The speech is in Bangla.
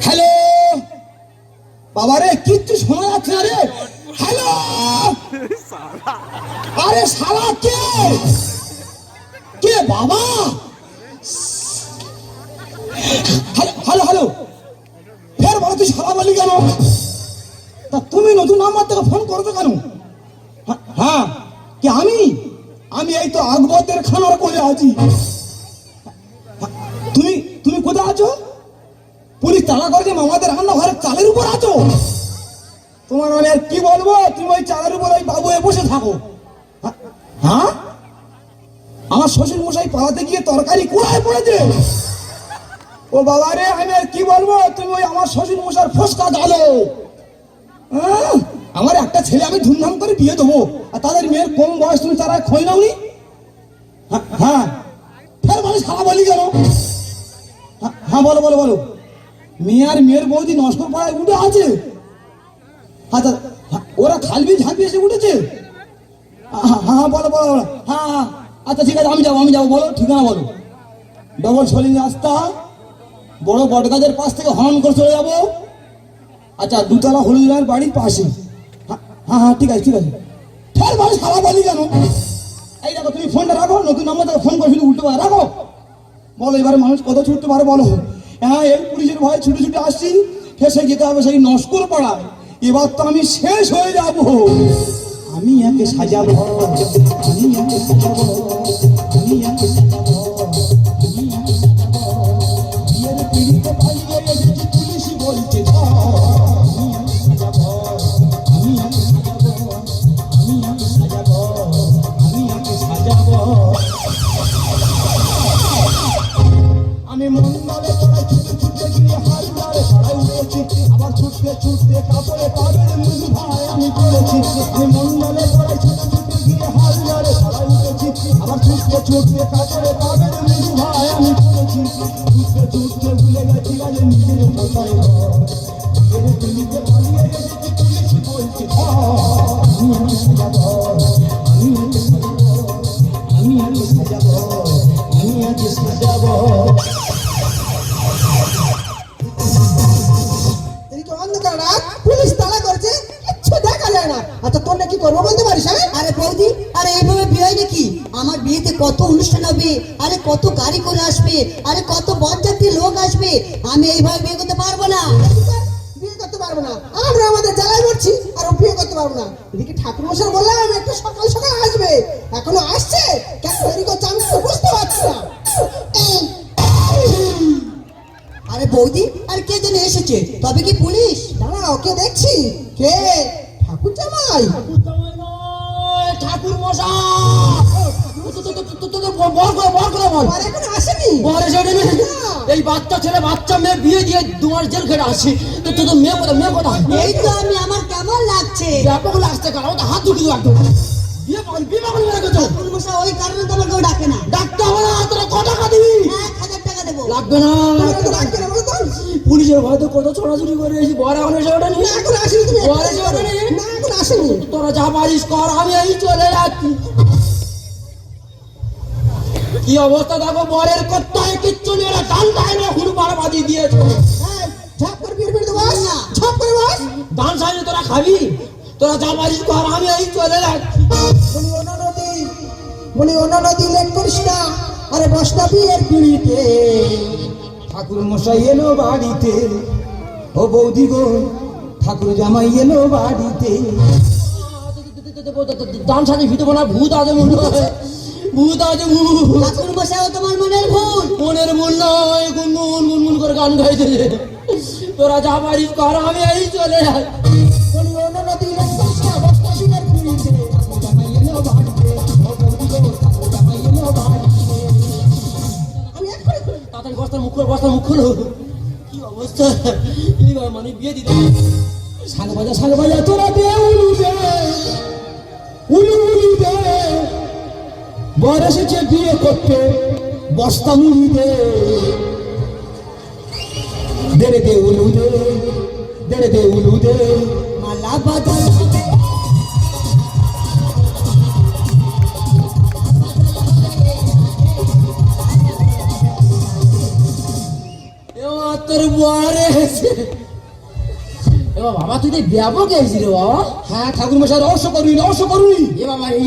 হ্যালো বাবা রে কিচ্ছু শোনা যাচ্ছে না রে। হ্যালো আরে শালা কে? কে বাবা? হ্যালো হ্যালো ফের বলো তুই শালা বলি কেন? তা তুমি নতুন নাম্বার থেকে ফোন করছ কেন? হ্যাঁ, হ্যাঁ। কি আমি? আমি এই তো আকবরদের খানার কোলে আছি। তুমি তুমি কোথায় আছো? তাড়া করেছে মামাদের রান্নাঘরের চালের উপর আছো? তোমার মানে আর কি বলব? তুমি ওই চালের উপর ওই বাবু বসে থাকো। হ্যাঁ? আমার শ্বশুর মশাই পাড়াতে গিয়ে তরকারি কুড়ায় পড়েছে। ও বাবা রে আমি আর কি বলব? তুমি ওই আমার শ্বশুর মশার ফসকা ডালো হ্যাঁ? আমার একটা ছেলে আমি ধুমধাম করে বিয়ে দেবো আর তাদের মেয়ের কম বয়স তুমি তারা খোঁজ নাওনি হ্যাঁ, হ্যাঁ? ফের মানুষ খারাপ বলি কেন? হ্যাঁ বলো বলো বলো। মেয়ে আর মেয়ের বৌদি নষ্ট পাড়ায় উঠে আছে। আচ্ছা হ্যাঁ, ওরা খালবি ঝাঁপি এসে উঠেছে? হ্যাঁ হ্যাঁ বলো বলো বলো। হ্যাঁ হ্যাঁ আচ্ছা ঠিক আছে আমি যাব আমি যাব বলো ঠিকানা বলো। ডবল সলিং রাস্তা বড় বটগাছের পাশ থেকে হরন করে চলে যাব। আচ্ছা দুতলা হলুদ রঙের বাড়ির পাশে। হ্যাঁ হ্যাঁ হ্যাঁ, ঠিক আছে ঠিক আছে। ফের মানুষ খারাপ বলি কেন? এই দেখো তুমি ফোনটা রাখো নতুন নাম্বার ফোন করে শুধু উল্টো রাখো। বলো এবারে মানুষ কত ছুটতে পারে বলো। হ্যাঁ এই পুলিশের ভয়ে ছুটে ছুটে আসছি, ফেসে যেতে হবে সেই নস্কর পাড়ায়। এবার তো আমি শেষ হয়ে যাব। আমি একে সাজাবো। আমি একে সাজাবো। মন্ডলে পড়াই ছুটে ছুটে গিয়ে হালদারে পড়াই উঠেছি আবার ছুটতে ছুটতে কাপড়ে পাগল মুজু ভাই আমি পড়েছি ছুটতে ছুটতে ভুলে গেছি আরে নিজের কোথায় নিজের দিল্লিতে পালিয়ে এসেছি পুলিশ বলছে আমি আমি সাজাবো আমি আমি সাজাবো আমি আমি সাজাবো আমি আজ সাজাবো অন্ধকার, রাত। করব বলতে পারিস হ্যাঁ? আরে বৌদি আরে এইভাবে বিয়ে হয় নাকি? আমার বিয়েতে কত অনুষ্ঠান হবে আরে কত গাড়ি করে আসবে আরে কত বরযাত্রী লোক আসবে আমি এইভাবে বিয়ে করতে পারব না। বিয়ে করতে পারব না। আমরা আমাদের জ্বালায় মরছি আর বিয়ে করতে পারব না। এদিকে ঠাকুর মশাই বললাম একটু সকাল সকাল আসবে। এখনও আসছে? কেন দেরি করছে আমি বুঝতে পারছি না। আরে বৌদি আরে কে যেন এসেছে? তবে কি পুলিশ? দাঁড়া ওকে দেখছি। কে? ঠাকুর জামাই ঠাকুর এই বাচ্চা ছেলে বাচ্চা মেয়ে বিয়ে দিয়ে দুয়ার জেল খেটে আসি। তো মেয়ে কোথায় মেয়ে কোথায়? এই তো আমি আমার কেমন লাগছে? ব্যাপক লাগছে কারণ হাত দুটি একদম বিয়ে বিয়ে মশাই ওই কারণে তো আমাকে ডাকে না। ডাক্তার হবে না তোরা ক টাকা দিবি? লাগবে না। না পুলিশের ভয় তো কত ছোড়াছুড়ি করে এসেছি। বড় এখন এসে ওটা নিয়ে এখন আসেনি তুমি। বড় এসে ওটা নিয়ে না এখন আসেনি। তোরা যা পারিস কর আমি এই চলে যাচ্ছি। কি অবস্থা দেখো বরের কোথায় কিচ্ছু নেই এরা ডান সাইডে হুড় পাড়া বাজিয়ে দিয়েছে। ঝাপ করে বিয়ের বিয়েতে বস। না। ঝাপ করে বস। ডান সাইডে তোরা খাবি? তোরা যা পারিস কর আমি এই চলে যাচ্ছি। বলি ওনা নদী। বলি ওনা নদী লেট করিস না আরে বস না বিয়ের পিড়িতে ঠাকুর মশাই এলো বাড়িতে। ও বৌদি গো ঠাকুর জামাই এলো বাড়িতে। ডান সাইডে ভিতরে না ভূত আছে মনে ভূত ভূত ঠাকুর মশাই তোমার মনের ভুল। মনের মন নয় গুনগুন গুনগুন করে গান গাইছে তোরা যা পারিস কর আমি এই চলে যাচ্ছি তাড়াতাড়ি বস্তার মুখ খোলো। কি অবস্থা? ভাই মানে বিয়ে দিতে শাক বাজা শাক বাজা তোরা দে, উলু দে। উলু উলু দে। বর এসেছে বিয়ে করতে, বস্তা মুড়ি দে। দেরে দে, উলু দে। দেরে দে, উলু দে। তোর বরে এসে এ বাবা তুই তো বিয়াবো গেছি রে বাবা? হ্যাঁ ঠাকুর মশাই রহস্য করুন রহস্য করুন এ বাবা